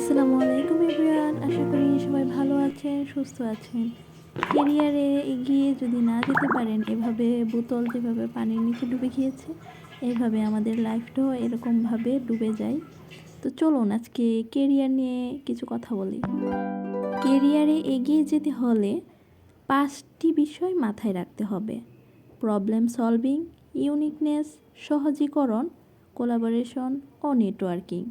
আসসালামু আলাইকুম এভরিওয়ান, আশা করি সবাই ভালো আছেন, সুস্থ আছেন। কেরিয়ারে এগিয়ে যদি না যেতে পারেন, এভাবে বোতল যেভাবে পানির নিচে ডুবে গিয়েছে, এভাবে আমাদের লাইফটাও এরকমভাবে ডুবে যায়। তো চলুন আজকে কেরিয়ার নিয়ে কিছু কথা বলি। কেরিয়ারে এগিয়ে যেতে হলে পাঁচটি বিষয় মাথায় রাখতে হবে। প্রবলেম সলভিং ইউনিকনেস সহজীকরণ কোলাবোরেশন ও নেটওয়ার্কিং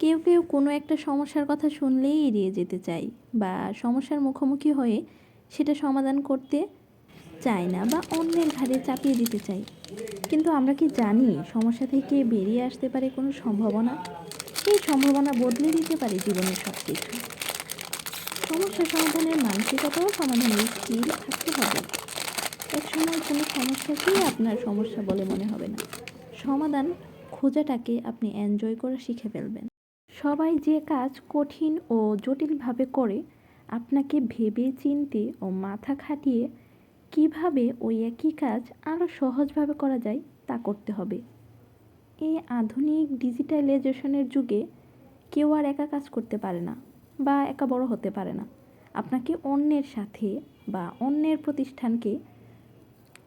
কেউ কেউ কোনো একটা সমস্যার কথা শুনলেই এড়িয়ে যেতে চায় বা সমস্যার মুখোমুখি হয়ে সেটা সমাধান করতে চায় না বা অন্যের ঘাড়ে চাপিয়ে দিতে চায়। কিন্তু আমরা কি জানি সমস্যা থেকে বেরিয়ে আসতে পারে কোনো সম্ভাবনা? এই সম্ভাবনা বদলে দিতে পারে জীবনের সব কিছু সমস্যা সমাধানের মানসিকতাও সমাধানের স্কিল থাকতে হবে। একসময় কোনো সমস্যাকেই আপনার সমস্যা বলে মনে হবে না। সমাধান খোঁজাটাকে আপনি এনজয় করে শিখে ফেলবেন। সবাই যে কাজ কঠিন ও জটিলভাবে করে, আপনাকে ভেবে চিনতে ও মাথা খাটিয়ে কীভাবে ওই একই কাজ আরও সহজভাবে করা যায় তা করতে হবে। এই আধুনিক ডিজিটালাইজেশনের যুগে কেউ আর একা কাজ করতে পারে না বা একা বড় হতে পারে না। আপনাকে অন্যের সাথে বা অন্যের প্রতিষ্ঠানকে,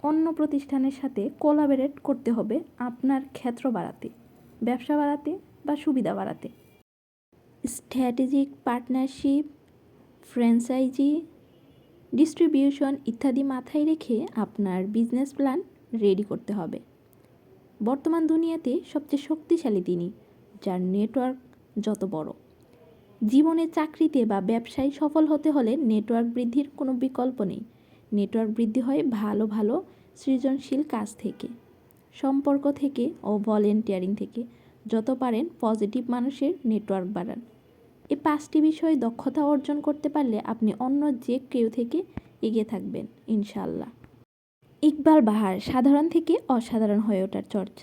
অন্য প্রতিষ্ঠানের সাথে কোলাবোরেট করতে হবে আপনার ক্ষেত্র বাড়াতে, ব্যবসা বাড়াতে বা সুবিধা বাড়াতে। স্ট্র্যাটেজিক পার্টনারশিপ, ফ্র্যাঞ্চাইজি, ডিস্ট্রিবিউশন ইত্যাদি মাথায় রেখে আপনার বিজনেস প্ল্যান রেডি করতে হবে। বর্তমান দুনিয়াতে সবচেয়ে শক্তিশালী তিনি, যার নেটওয়ার্ক যত বড়। জীবনে চাকরিতে বা ব্যবসায় সফল হতে হলে নেটওয়ার্ক বৃদ্ধির কোনো বিকল্প নেই। নেটওয়ার্ক বৃদ্ধি হয় ভালো ভালো, সৃজনশীল কাজ থেকে, সম্পর্ক থেকে ও ভলেন্টিয়ারিং থেকে। যত পারেন পজিটিভ মানুষের নেটওয়ার্ক বাড়ান। এই পাঁচটি বিষয়ে দক্ষতা অর্জন করতে পারলে আপনি অন্য যে কেউ থেকে এগিয়ে থাকবেন ইনশাল্লাহ ইকবাল বাহার সাধারণ থেকে অসাধারণ হয়ে ওঠার চর্চা।